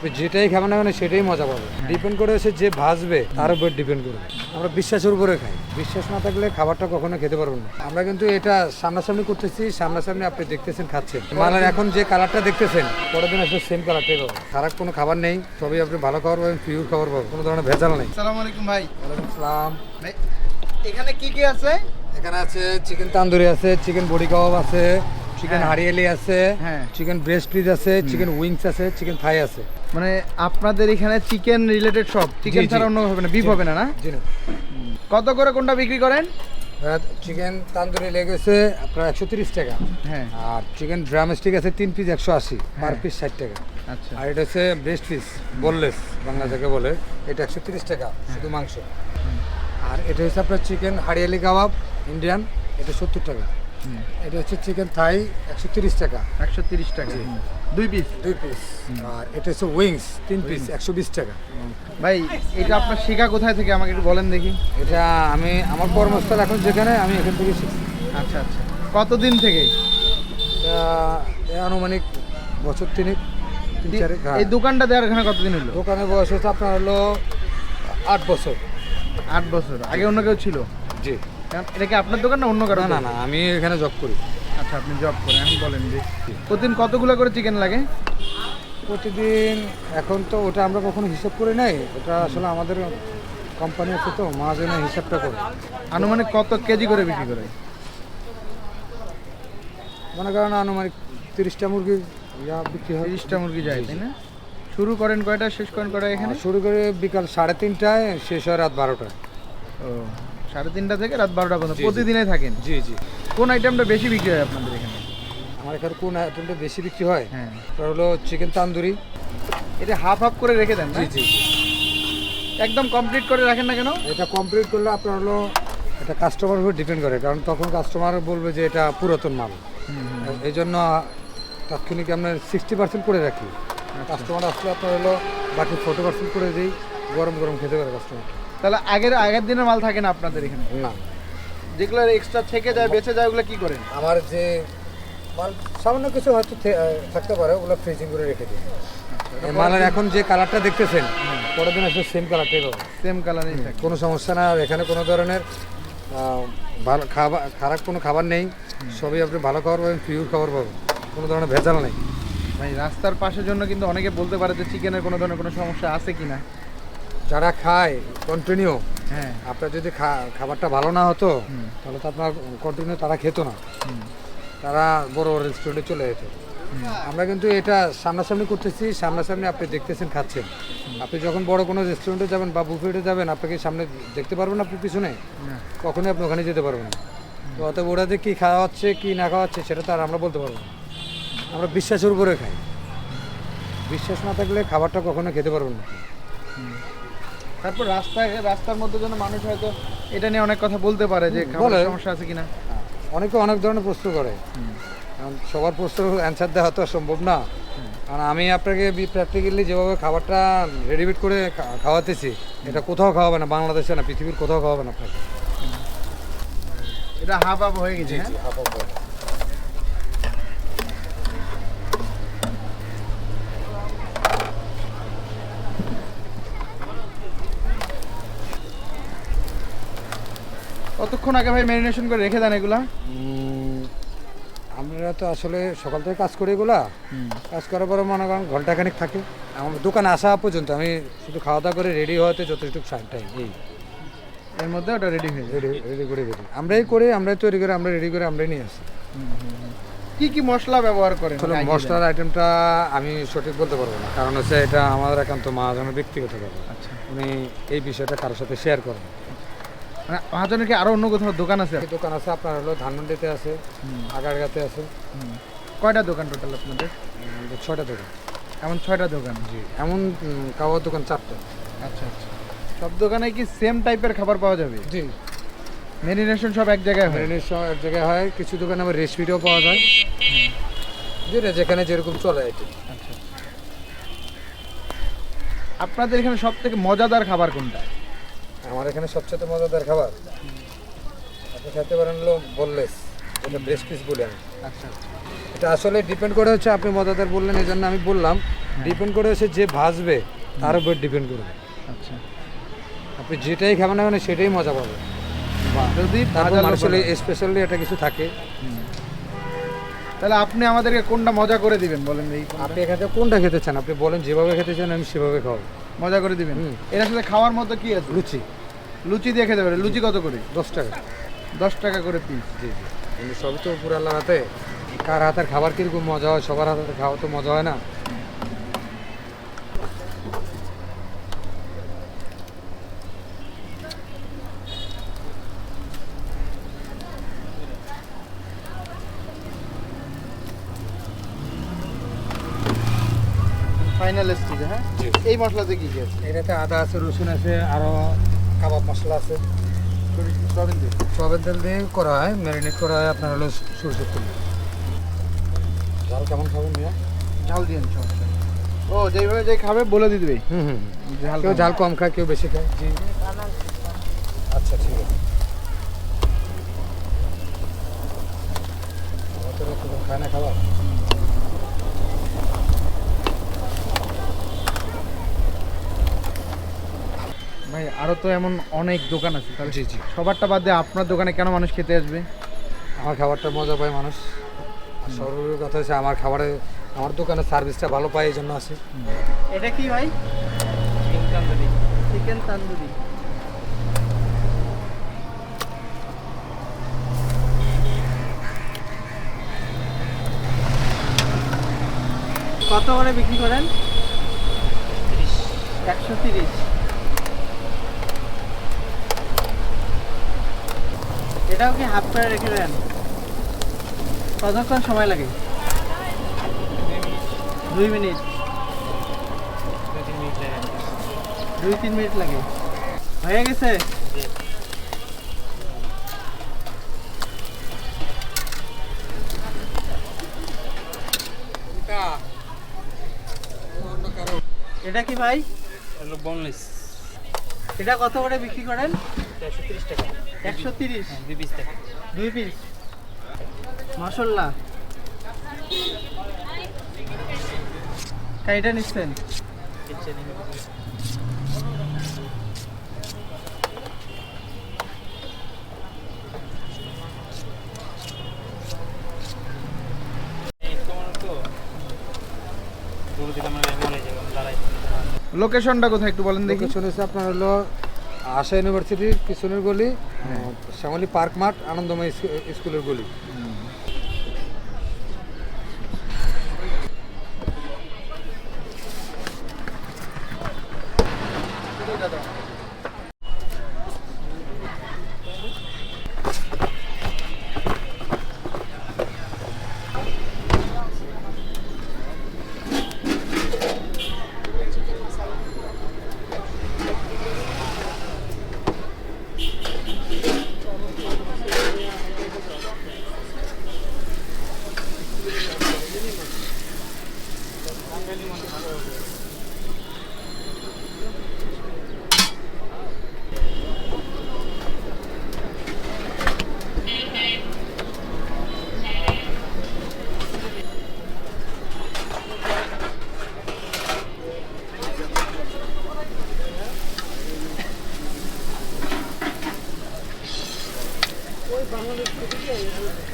আপনি যেটাই খাবেন না কেন সেটাই মজা পাবেন। ডিপেন্ড করে হচ্ছে যে ভাজবে তার উপর ডিপেন্ড করবে। আমরা বিশ্বাসের উপরে খাই। বিশ্বাস না থাকলে খাবারটা কখনো খেতে পারবেন না। আমরা কিন্তু এটা সামনাসামনি করতেছি সামনাসামনি আপনি দেখতেছেন খাচ্ছেন। মালের এখন যে কালারটা দেখতেছেন পরের দিন আসলে সেম কালারটাই পাবেন। খারাপ কোনো খাবার নেই সবই আপনি ভালো খাবার পাবেন পিওর খাবার পাবেন কোনো ধরনের ভেজাল নেই। আসসালামু আলাইকুম ভাই। ওয়ালাইকুম আসসালাম। এখানে কি কি আছে? এখানে আছে চিকেন তান্দুরি আছে চিকেন বডি কাবাব আছে চিকেন হ্যাঁ। হারিয়ালি আছে হ্যাঁ। চিকেন ব্রেস্ট পিস আছে চিকেন উইংস আছে চিকেন থাই আছে। মানে আপনাদের এখানে চিকেন রিলেটেড সব চিকেন ছাড়া অন্য হবে না বিফ হবে না না? কত করে কোনটা বিক্রি করেন? চিকেন তান্দুরি লেগেছে আপনার একশো তিরিশ টাকা। হ্যাঁ। আর চিকেন ড্রামস্টিক আছে তিন পিস একশো আশি পার হ্যাঁ। পিস ষাট টাকা। আচ্ছা। আর এটা হচ্ছে ব্রেস্ট পিস বললেস বাংলা থেকে বলে এটা একশো তিরিশ টাকা হ্যাঁ। শুধু মাংস। আর এটা হচ্ছে আপনার চিকেন হারিয়ালি কাবাব ইন্ডিয়ান এটা সত্তর টাকা। এটা হচ্ছে চিকেন থাই একশো তিরিশ টাকা। একশো তিরিশ টাকা। দুই পিস দুই পিস আর এটা হচ্ছে উইংস তিন পিস একশো বিশ টাকা। ভাই এটা আপনার শেখা কোথায় থেকে? আমাকে একটু বলেন দেখি। এটা আমি আমার কর্মস্থল এখন যেখানে আমি এখান থেকে শিখছি। আচ্ছা আচ্ছা। কতদিন থেকে? আনুমানিক বছর তিনেক তিন চারেক হ্যাঁ। এই দোকানটা দেওয়ার এখানে কতদিন হলো? দোকানের বয়স হচ্ছে আপনার হলো আট বছর। আট বছর। আগে অন্য কেউ ছিল? জি। এটা কি আপনার দোকান না অন্য কারও না না না আমি এখানে জব করি। আচ্ছা আপনি জব করেন এখন বলেন যে প্রতিদিন কতগুলো করে চিকেন লাগে? প্রতিদিন এখন তো ওটা আমরা কখনো হিসাব করে নাই ওটা আসলে আমাদের কোম্পানি আছে তো মাহাজনে হিসাবটা করে। আনুমানিক কত কেজি করে বিক্রি করে? মনে করেন আনুমানিক তিরিশটা মুরগি ইয়া বিক্রি হয়। তিরিশটা মুরগি যায় তাই না? শুরু করেন কয়টা শেষ করেন কয়টা এখানে? শুরু করে বিকাল সাড়ে তিনটায় শেষ হয় রাত বারোটায়। ও সাড়ে তিনটা থেকে রাত বারোটা পর্যন্ত জি, জি। প্রতিদিনে থাকেন? জি জি। কোন আইটেমটা বেশি বিক্রি হয় আপনাদের এখানে? আমার এখানে কোন আইটেমটা বেশি বিক্রি হয়? হ্যাঁ। হলো চিকেন তান্দুরি এটা হাফ হাফ করে রেখে দেন জি জি জি। একদম কমপ্লিট করে রাখেন না কেন? এটা কমপ্লিট করলে আপনার হলো এটা কাস্টমার উপর ডিপেন্ড করে কারণ তখন কাস্টমার বলবে যে এটা পুরাতন মাল। এই জন্য তাৎক্ষণিক আমরা সিক্সটি পার্সেন্ট করে রাখি। কাস্টমার আসলে আপনার হলো বাকি ফোর্টি পার্সেন্ট করে দিই গরম গরম খেতে পারে কাস্টমার তাহলে আগের আগের দিনের মাল থাকে না আপনাদের এখানে? না। যেগুলো এক্সট্রা থেকে যায় বেঁচে যায় ওগুলো কি করেন? আমার যে মাল সামান্য কিছু হয়তো থাকতে পারে ওগুলো ফ্রিজিং করে রেখে দিই। মালের এখন যে কালারটা দেখতেছেন পরের দিন আসলে সেম কালারটাই পাবে সেম কালারই কোনো সমস্যা না আর এখানে কোনো ধরনের ভালো খাবার খারাপ কোনো খাবার নেই সবই আপনি ভালো খাবার পাবেন পিওর খাবার পাবেন কোনো ধরনের ভেজাল নেই। ভাই রাস্তার পাশের জন্য কিন্তু অনেকে বলতে পারে যে চিকেনের কোনো ধরনের কোনো সমস্যা আছে কি না যারা খায় কন্টিনিউ হ্যাঁ। আপনার যদি খাবারটা ভালো না হতো তাহলে তো আপনার কন্টিনিউ তারা খেত না। তারা বড় বড় রেস্টুরেন্টে চলে যেত। আমরা কিন্তু এটা সামনাসামনি করতেছি সামনাসামনি আপনি দেখতেছেন খাচ্ছেন। আপনি যখন বড় কোনো রেস্টুরেন্টে যাবেন বা বুফেটে যাবেন আপনাকে সামনে দেখতে পারবেন আপনি পিছনে। না। কখনোই আপনি ওখানে যেতে পারবেন না। তো অতএব ওরা যে কী খাওয়াচ্ছে কী না খাওয়াচ্ছে সেটা তো আর আমরা বলতে পারব না। আমরা বিশ্বাসের উপরে খাই। বিশ্বাস না থাকলে খাবারটা কখনো খেতে পারবেন না। তারপর রাস্তায় রাস্তার মধ্যে যেন মানুষ হয়তো এটা নিয়ে অনেক কথা বলতে পারে যে খাবারের সমস্যা আছে কিনা। অনেকে অনেক ধরনের প্রশ্ন করে। সবার প্রশ্ন অ্যান্সার দেওয়া তো সম্ভব না। কারণ আমি আপনাকে প্র্যাকটিক্যালি যেভাবে খাবারটা রেডিমেড করে খাওয়াতেছি এটা কোথাও খাওয়াবে না বাংলাদেশে না পৃথিবীর কোথাও খাওয়াবে না আপনাকে। এটা হাফ হাফ হয়ে গেছে হ্যাঁ? হাফ হাফ বলে। কতক্ষণ আগে ভাই ম্যারিনেশন করে রেখে দেন এগুলা? আমরা তো আসলে সকাল থেকে কাজ করি এগুলা। কাজ করার পরে মনে করেন ঘন্টাখানিক থাকে। আমার দোকানে আসা পর্যন্ত আমি শুধু খাওয়া দাওয়া করে রেডি হওয়াতে যথেষ্ট যতটুকু টাইম এই এর মধ্যে ওটা রেডি হয়ে রেডি রেডি করে রেডি আমরাই করে আমরাই তৈরি করে আমরা রেডি করে আমরাই নিয়ে আসি। কি কি মশলা ব্যবহার করেন? আসলে মশলার আইটেমটা আমি সঠিক বলতে পারব না। কারণ হচ্ছে এটা আমার একান্ত মহাজনের ব্যক্তিগত ব্যাপার? আচ্ছা। উনি এই বিষয়টা কারোর সাথে শেয়ার করেন। মানে মহাজনের কি আরও অন্য কোথাও দোকান আছে? দোকান আছে আপনার হলো ধানমন্ডিতে আছে আগারগাতে আছে। কয়টা দোকান টোটাল আপনাদের? ছয়টা দোকান। এমন ছয়টা দোকান? জি এমন উম, খাওয়ার দোকান চারটা। আচ্ছা আচ্ছা। সব দোকানে কি সেম টাইপের খাবার পাওয়া যাবে? জি। ম্যারিনেশন সব এক জায়গায় হয়? মেরিনের সব এক জায়গায় হয় কিছু দোকানে আবার রেসিপিটাও পাওয়া যায়। যেটা যেখানে যেরকম চলে আর কি। আচ্ছা। আপনাদের এখানে সব থেকে মজাদার খাবার কোনটা? আমার এখানে সবচেয়ে মজাদার খাবার। আপনি খেতে পারেন হলো বললেস এটা ব্রেস্ট পিস বলি আমি। আচ্ছা। এটা আসলে ডিপেন্ড করে হচ্ছে আপনি মজাদার বললেন এই জন্য আমি বললাম ডিপেন্ড করে হচ্ছে যে ভাজবে তার উপর ডিপেন্ড করবে। আচ্ছা। আপনি যেটাই খাবেন না কেন সেটাই মজা পাবেন। যদি তারপর মানুষের স্পেশালি এটা কিছু থাকে। তাহলে আপনি আমাদেরকে কোনটা মজা করে দিবেন বলেন এই আপনি এখানে কোনটা খেতে চান? আপনি বলেন যেভাবে খেতে চান আমি সেভাবে খাওয়াবো মজা করে দিবেন। এর সাথে খাওয়ার মতো কি আছে? লুচি। লুচি দিয়ে খেতে পারে লুচি কত করে? দশ টাকা। দশ টাকা করে পিস জি জি। সবই তো উপর হাতে। কার হাতের খাবার কীরকম মজা হয়? সবার হাতে খাওয়া তো মজা হয় না। ফাইনাল স্টেজে হ্যাঁ? এই মশলাতে কি কি আছে? এটাতে আদা আছে রসুন আছে আরও কাবাব মশলা আছে। সয়াবিন দিয়ে? সবের তেল দিয়ে করা হয় ম্যারিনেট করা হয় আপনার হলো সরষের তেল। ঝাল কেমন খাবেন মিয়া ঝাল দিয়ে সমস্যা। ও যেইভাবে যে খাবে বলে দিয়ে দিবে? হুম হুম ঝাল কেউ। ঝাল কম খায় কেউ বেশি খায়। জি। আচ্ছা ঠিক আছে। খায় না খাবার? ভাই আরও তো এমন অনেক দোকান আছে। তাহলে জি জি। সবারটা বাদ দিয়ে আপনার দোকানে কেন মানুষ খেতে আসবে? আমার খাবারটা মজা পায় মানুষ। আর সর্বোপরি কথা হচ্ছে আমার খাবারে আমার দোকানের সার্ভিসটা ভালো পায় এই জন্য আছে। এটা কি ভাই? চিকেন তান্দুরি চিকেন তান্দুরি কত করে বিক্রি করেন? একশো তিরিশ। এটাও কি হাফ করে রেখে দেন? কতক্ষণ সময় লাগে? দুই মিনিট। দুই তিন মিনিট লাগে। হয়ে গেছে? এটা কি ভাই? বোনলেস এটা কত করে বিক্রি করেন? একশো তিরিশ টাকা। একশো তিরিশ? দুই পিস দুই পিস মশলা কাইটা নিচ্ছেন কিচ্ছু নেই লোকেশনটা কোথায় একটু বলেন দেখি। লোকেশন হচ্ছে আপনার হলো আশা ইউনিভার্সিটির পিছনের গলি শ্যামলী পার্ক মাঠ আনন্দময় স্কু- স্কুলের গলি। Vamos a discutir.